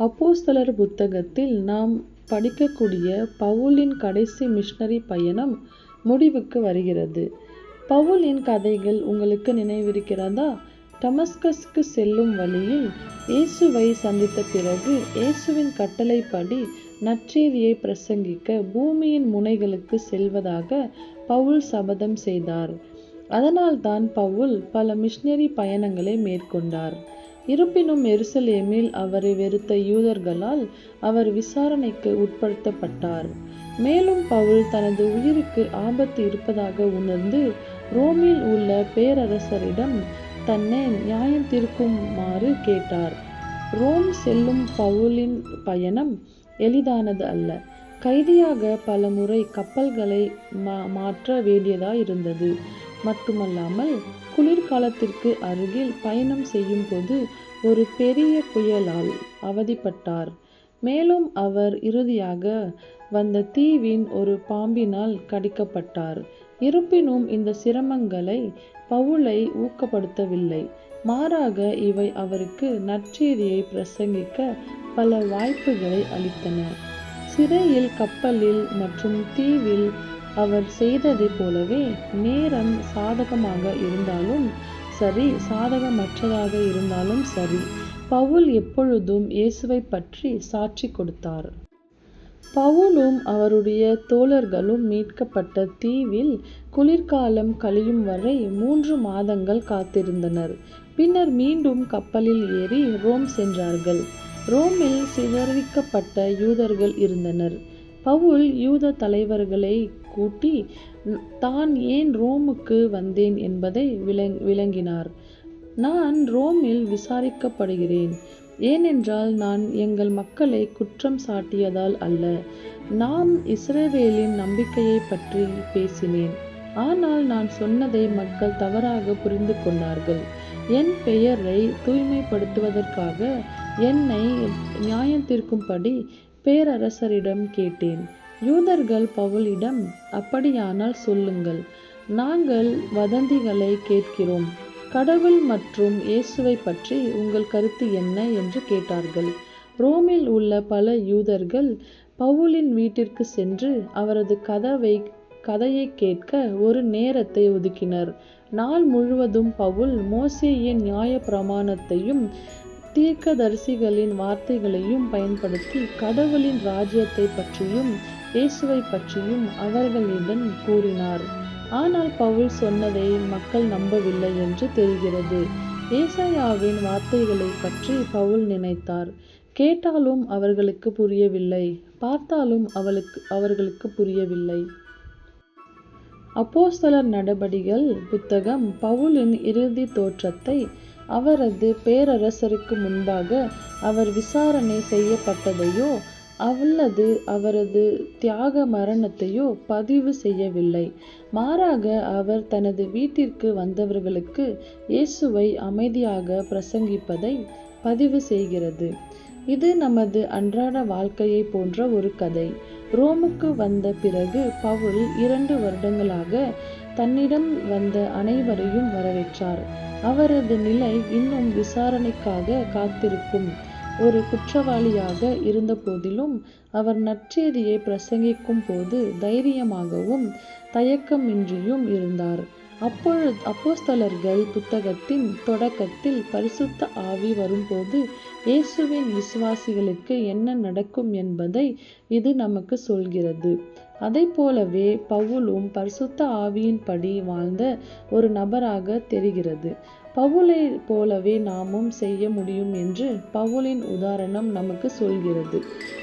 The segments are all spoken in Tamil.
அப்போஸ்தலர் புத்தகத்தில் நாம் படிக்கக்கூடிய பவுலின் கடைசி மிஷனரி பயணம் முடிவுக்கு வருகிறது. பவுலின் கதைகள் உங்களுக்கு நினைவிருக்கிறதா? டமஸ்கஸ்க்கு செல்லும் வழியில் இயேசுவை சந்தித்த பிறகு இயேசுவின் கட்டளைப்படி நற்செய்தியை பிரசங்கிக்க பூமியின் முனைகளுக்கு செல்வதாக பவுல் சபதம் செய்தார். அதனால்தான் பவுல் பல மிஷினரி பயணங்களை மேற்கொண்டார். இருப்பினும் எருசலேமில் அவரை வெறுத்த யூதர்களால் அவர் விசாரணைக்கு உட்படுத்தப்பட்டார். மேலும் பவுல் தனது உயிருக்கு ஆபத்து இருப்பதாக உணர்ந்து ரோமில் உள்ள பேரரசரிடம் தன்னை நியாயம் தீர்க்குமாறு கேட்டார். ரோம் செல்லும் பவுலின் பயணம் எளிதானது அல்ல. கைதியாக பல முறை கப்பல்களை மாற்ற வேண்டியதாயிருந்தது மட்டுமல்லாமல் குளிர்காலத்திற்கு அருகில் பயணம் செய்யும்போது ஒரு பெரிய புயலால் அவதிப்பட்டார். மேலும் அவர் இறுதியாக வந்த தீவின் ஒரு பாம்பினால் கடிக்கப்பட்டார். இருப்பினும் இந்த சிரமங்களை பவுலை ஊக்கப்படுத்தவில்லை. மாறாக இவை அவருக்கு நற்செய்தியை பிரசங்கிக்க பல வாய்ப்புகளை அளித்தன. சிறையில் கப்பலில் மற்றும் தீவில் அவர் செய்ததைப் போலவே நேரம் சாதகமாக இருந்தாலும் சரி சாதகமற்றதாக இருந்தாலும் சரி பவுல் எப்பொழுதும் இயேசுவைப் பற்றி சாட்சி கொடுத்தார். பவுலும் அவருடைய தோழர்களும் மீட்கப்பட்ட தீவில் குளிர்காலம் கழியும் வரை மூன்று மாதங்கள் காத்திருந்தனர். பின்னர் மீண்டும் கப்பலில் ஏறி ரோம் சென்றார்கள். ரோமில் சிதறிக்கப்பட்ட யூதர்கள் இருந்தனர். பவுல் யூத தலைவர்களை கூட்டி தான் ஏன் ரோமுக்கு வந்தேன் என்பதை விளங் விளங்கினார் நான் ரோமில் விசாரிக்கப்படுகிறேன். ஏனென்றால் நான் எங்கள் மக்களை குற்றம் சாட்டியதால் அல்ல. நாம் இஸ்ரேவேலின் நம்பிக்கையை பற்றி பேசினேன். ஆனால் நான் சொன்னதை மக்கள் தவறாக புரிந்து கொண்டார்கள். என் பெயரை தூய்மைப்படுத்துவதற்காக என்னை நியாயந்தீர்க்கும்படி பேரரசரிடம் கேட்டேன். யூதர்கள் பவுலிடம் அப்படியானால் சொல்லுங்கள் நாங்கள் வதந்திகளைக் கேட்கிறோம். கடவுள் மற்றும் இயேசுவைப் பற்றி உங்கள் கருத்து என்ன? என்று கேட்டார்கள். ரோமில் உள்ள பல யூதர்கள் பவுலின் வீட்டிற்கு சென்று அவரது கதவை கதையைக் கேட்க ஒரு நேரத்தை ஒதுக்கினர். நாள் முழுவதும் பவுல் மோசேயின் நியாயப்பிரமாணத்தையும் தீர்க்கதரிசிகளின் வார்த்தைகளையும் பயன்படுத்தி கடவுளின் ராஜ்யத்தை பற்றியும் இயேசுவை பற்றியும் அவர்களிடம் கூறினார். ஆனால் பவுல் சொன்னதை மக்கள் நம்பவில்லை என்று தெரிகிறது. ஏசாயாவின் வார்த்தைகளை பற்றி பவுல் நினைத்தார். கேட்டாலும் அவர்களுக்கு புரியவில்லை பார்த்தாலும் அவளுக்கு அவர்களுக்கு புரியவில்லை. அப்போஸ்தலர் நடபடிகள் புத்தகம் பவுலின் இறுதி தோற்றத்தை அவரது பேரரசருக்கு முன்பாக அவர் விசாரணை செய்யப்பட்டதையோ அல்லது அவரது தியாக மரணத்தையோ பதிவு செய்யவில்லை. மாறாக அவர் தனது வீட்டிற்கு வந்தவர்களுக்கு இயேசுவை அமைதியாக பிரசங்கிப்பதை பதிவு செய்கிறது. இது நமது அன்றாட வாழ்க்கையைப் போன்ற ஒரு கதை. ரோமுக்கு வந்த பிறகு பவுல் இரண்டு வருடங்களாக தன்னிடம் வந்த அனைவரையும் வரவேற்றார். அவரது நிலை இன்னும் விசாரணைக்காக காத்திருக்கும் ஒரு குற்றவாளியாக இருந்தபோதிலும் அவர் நற்செய்தியை பிரசங்கிக்கும் போது தைரியமாகவும் தயக்கமின்றியும் இருந்தார். அப்போஸ்தலர்கள் புத்தகத்தின் தொடக்கத்தில் பரிசுத்த ஆவி வரும்போது இயேசுவின் விசுவாசிகளுக்கு என்ன நடக்கும் என்பதை இது நமக்கு சொல்கிறது. அதைப்போலவே பவுலும் பரிசுத்த ஆவியின்படி வாழ்ந்த ஒரு நபராகத் தெரிகிறது. பவுலைப் போலவே நாமும் செய்ய முடியும் என்று பவுலின் உதாரணம் நமக்கு சொல்கிறது.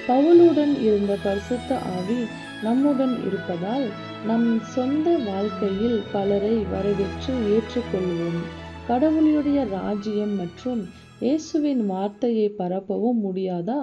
பவுலுடன் இருந்த பரிசுத்த ஆவி நம்முடன் இருப்பதால் நம் சொந்த வாழ்க்கையில் பலரை வரவேற்று ஏற்றுக்கொள்வோம் கடவுளுடைய ராஜ்யம் மற்றும் இயேசுவின் வார்த்தையைப் பரப்பவும் முடியாதா?